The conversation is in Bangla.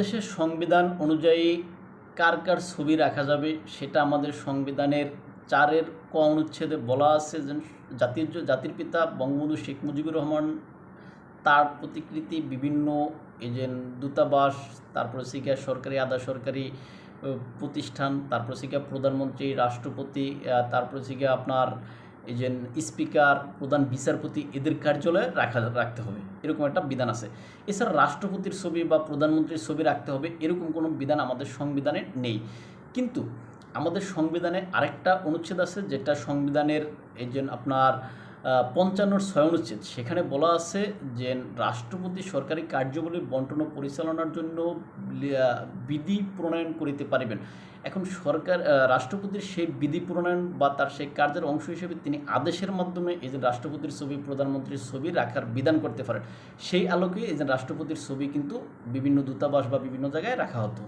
দেশের সংবিধান অনুযায়ী কার কার ছবি রাখা যাবে, সেটা আমাদের সংবিধানের চারের ক অনুচ্ছেদে বলা আছে যে জাতির জাতির পিতা বঙ্গবন্ধু শেখ মুজিবুর রহমান, তার প্রতিকৃতি বিভিন্ন, এই যে দূতাবাস, তারপরে শিখা সরকারি, আধা সরকারি প্রতিষ্ঠান, তারপরে শিখা প্রধানমন্ত্রী, রাষ্ট্রপতি তারপরে শিখা আপনার এই যে স্পিকার, প্রধান বিচারপতি এদের কার্যালয়ে রাখা, রাখতে হবে। এরকম একটা বিধান আছে। এছাড়া রাষ্ট্রপতির ছবি বা প্রধানমন্ত্রীর ছবি রাখতে হবে, এরকম কোনো বিধান আমাদের সংবিধানে নেই। কিন্তু আমাদের সংবিধানে আরেকটা অনুচ্ছেদ আছে, যেটা সংবিধানের এই যে আপনার পঞ্চান্নর ছয় অনুচ্ছেদ সেখানে বলা আছে যে রাষ্ট্রপতি সরকারি কার্যবলী বন্টন ও পরিচালনার জন্য বিধি প্রণয়ন করিতে পারিবেন। এখন সরকার রাষ্ট্রপতির সেই বিধি প্রণয়ন বা তার সেই কার্যের অংশ হিসেবে তিনি আদেশের মাধ্যমে এই যে রাষ্ট্রপতির ছবি, প্রধানমন্ত্রীর ছবি রাখার বিধান করতে পারেন। সেই আলোকে এই যে রাষ্ট্রপতির ছবি কিন্তু বিভিন্ন দূতাবাস বা বিভিন্ন জায়গায় রাখা হতো।